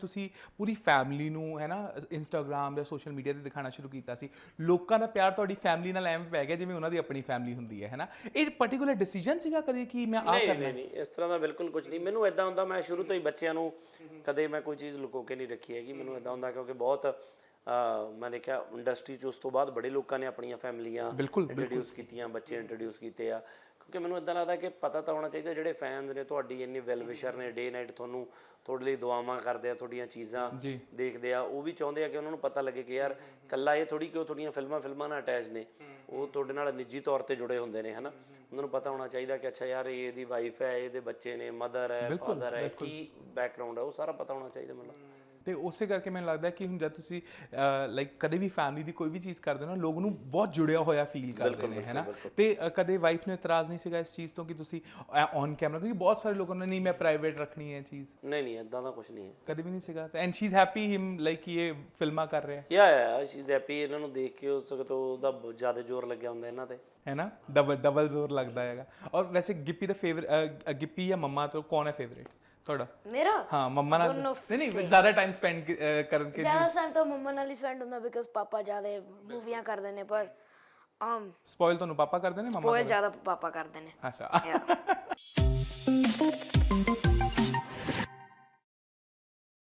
ਤੁਸੀਂ ਪੂਰੀ ਫੈਮਿਲੀ ਨੂੰ ਹੈ ਨਾ ਇੰਸਟਾਗ੍ਰam ਜਾਂ ਸੋਸ਼ਲ ਮੀਡੀਆ ਤੇ ਦਿਖਾਣਾ ਸ਼ੁਰੂ ਕੀਤਾ ਸੀ। ਲੋਕਾਂ ਦਾ ਪਿਆਰ ਤੁਹਾਡੀ ਫੈਮਿਲੀ ਨਾਲ ਐਵੇਂ ਪੈ ਗਿਆ ਜਿਵੇਂ ਉਹਨਾਂ ਦੀ ਆਪਣੀ ਫੈਮਿਲੀ ਹੁੰਦੀ ਹੈ ਹੈ ਨਾ? ਇਹ ਪਾਰਟਿਕੂਲਰ ਡਿਸੀਜਨ ਸੀਗਾ ਕਦੇ ਕਿ ਮੈਂ ਆ ਨਹੀਂ ਕਰਨਾ ਨਹੀਂ ਨਹੀਂ ਇਸ ਤਰ੍ਹਾਂ ਦਾ ਬਿਲਕੁਲ ਕੁਝ ਨਹੀਂ। ਮੈਨੂੰ ਇਦਾਂ ਹੁੰਦਾ ਮੈਂ ਸ਼ੁਰੂ ਤੋਂ ਹੀ ਬੱਚਿਆਂ ਨੂੰ ਕਦੇ ਮੈਂ ਕੋਈ ਚੀਜ਼ ਲੁਕੋ ਕੇ ਨਹੀਂ ਰੱਖੀ ਹੈਗੀ। ਮੈਨੂੰ ਇਦਾਂ ਹੁੰਦਾ ਕਿਉਂਕਿ ਬਹੁਤ ਅਹ, ਮੈਂ ਦੇਖਿਆ ਇੰਡਸਟਰੀ 'ਚ ਉਸ ਤੋਂ ਬਾਅਦ ਬੜੇ ਲੋਕਾਂ ਨੇ ਆਪਣੀਆਂ ਫੈਮਲੀਆਂ ਬਿਲਕੁਲ, ਇੰਟਰੋਡਿਊਸ ਕੀਤੀਆਂ ਬੱਚੇ ਇੰਟਰੋਡਿਊਸ ਕੀਤੇ ਆ। ਕਿਉਂਕਿ ਮੈਨੂੰ ਇਦਾਂ ਲੱਗਦਾ ਕਿ ਪਤਾ ਤਾਂ ਹੋਣਾ ਚਾਹੀਦਾ ਜਿਹੜੇ ਫੈਨਸ ਨੇ ਤੁਹਾਡੀ ਇੰਨੀ ਵੈਲ ਵਿਸ਼ਰ ਨੇ ਡੇ ਨਾਈਟ ਤੁਹਾਨੂੰ ਤੁਹਾਡੇ ਲਈ ਦੁਆਵਾਂ ਕਰਦੇ ਆ ਤੁਹਾਡੀਆਂ ਚੀਜ਼ਾਂ। ਦੇਖਦੇ ਆ ਉਹ ਵੀ ਚਾਹੁੰਦੇ ਆ ਕਿ ਉਹਨਾਂ ਨੂੰ ਪਤਾ ਲੱਗੇ ਕਿ ਯਾਰ ਕੱਲਾ ਇਹ ਥੋੜੀ ਕਿ ਉਹ ਤੁਹਾਡੀਆਂ ਫਿਲਮਾਂ ਫਿਲਮਾਂ ਨਾਲ ਅਟੈਚ ਨੇ। ਉਹ ਤੁਹਾਡੇ ਨਾਲ ਨਿੱਜੀ ਤੌਰ ਤੇ ਜੁੜੇ ਹੁੰਦੇ ਨੇ ਹਨਾ? ਉਹਨਾਂ ਨੂੰ ਪਤਾ ਹੋਣਾ ਚਾਹੀਦਾ ਕਿ ਅੱਛਾ ਯਾਰ ਇਹ ਇਹਦੀ ਵਾਈਫ ਹੈ ਇਹਦੇ ਬੱਚੇ ਨੇ ਮਦਰ ਹੈ ਫਾਦਰ ਹੈ ਕੀ ਬੈਕਗ੍ਰਾਉਂਡ ਹੈ ਉਹ ਸਾਰਾ ਪਤਾ ਹੋਣਾ ਚਾਹੀਦਾ ਮੈਨੂੰ। ਤੇ ਉਸੇ ਕਰਕੇ ਮੈਨੂੰ ਲੱਗਦਾ ਕਿ ਹੁਣ ਜਦ ਤੁਸੀਂ ਲਾਈਕ ਕਦੇ ਵੀ ਫੈਮਿਲੀ ਦੀ ਕੋਈ ਵੀ ਚੀਜ਼ ਕਰਦੇ ਹੋ ਨਾ ਲੋਕ ਨੂੰ ਬਹੁਤ ਜੁੜਿਆ ਹੋਇਆ ਫੀਲ ਕਰਦੇ ਨੇ ਹੈ ਨਾ ਤੇ ਕਦੇ ਵਾਈਫ ਨੂੰ ਇਤਰਾਜ਼ ਨਹੀਂ ਸੀਗਾ ਇਸ ਚੀਜ਼ ਤੋਂ ਕਿ ਤੁਸੀਂ ਔਨ ਕੈਮਰਾ ਕਿਉਂਕਿ ਬਹੁਤ ਸਾਰੇ ਲੋਕਾਂ ਨੇ ਨਹੀਂ ਮੈਂ ਪ੍ਰਾਈਵੇਟ ਰੱਖਣੀ ਹੈ ਚੀਜ਼। ਨਹੀਂ ਨਹੀਂ ਇਦਾਂ ਦਾ ਕੁਝ ਨਹੀਂ ਹੈ। ਕਦੇ ਵੀ ਨਹੀਂ ਸੀਗਾ। And she is happy him like ਇਹ ਫਿਲਮਾਂ ਕਰ ਰਿਹਾ ਯਾ ਯਾ ਸ਼ੀ ਇਜ਼ ਹੈਪੀ ਇਹਨਾਂ ਨੂੰ ਦੇਖ ਕੇ ਉਸ ਤੋਂ ਉਹਦਾ ਜ਼ਿਆਦਾ ਜ਼ੋਰ ਲੱਗਿਆ ਹੁੰਦਾ ਇਹਨਾਂ ਤੇ। ਹੈ ਨਾ ਡਬਲ ਡਬਲ ਜ਼ੋਰ ਲੱਗਦਾ ਹੈਗਾ। ਔਰ ਵੈਸੇ ਗਿੱਪੀ ਦਾ ਫੇਵਰਟ ਗਿੱਪੀ ਜਾਂ ਮੰਮਾ ਤੋਂ ਕੌਣ ਹੈ ਫੇਵਰੇਟ ਤੁਹਾਡਾ ਮੇਰਾ ਹਾਂ ਮੰਮਾ ਨਾਲ ਦੋਨੋਂ ਨਹੀਂ ਨਹੀਂ ਜ਼ਿਆਦਾ ਟਾਈਮ ਸਪੈਂਡ ਕਰਨ ਕੇ ਜ਼ਿਆਦਾ ਟਾਈਮ ਤਾਂ ਮੰਮਾ ਨਾਲ ਹੀ ਸਪੈਂਡ ਹੁੰਦਾ ਬਿਕਾਜ਼ ਪਾਪਾ ਜ਼ਿਆਦਾ ਮੂਵੀਆਂ ਕਰਦੇ ਨੇ ਪਰ ਆਮ ਸਪੋਇਲ ਤੁਹਾਨੂੰ ਪਾਪਾ ਕਰਦੇ ਨੇ ਮੰਮਾ ਸਪੋਇਲ ਜ਼ਿਆਦਾ ਪਾਪਾ ਕਰਦੇ ਨੇ ਅੱਛਾ.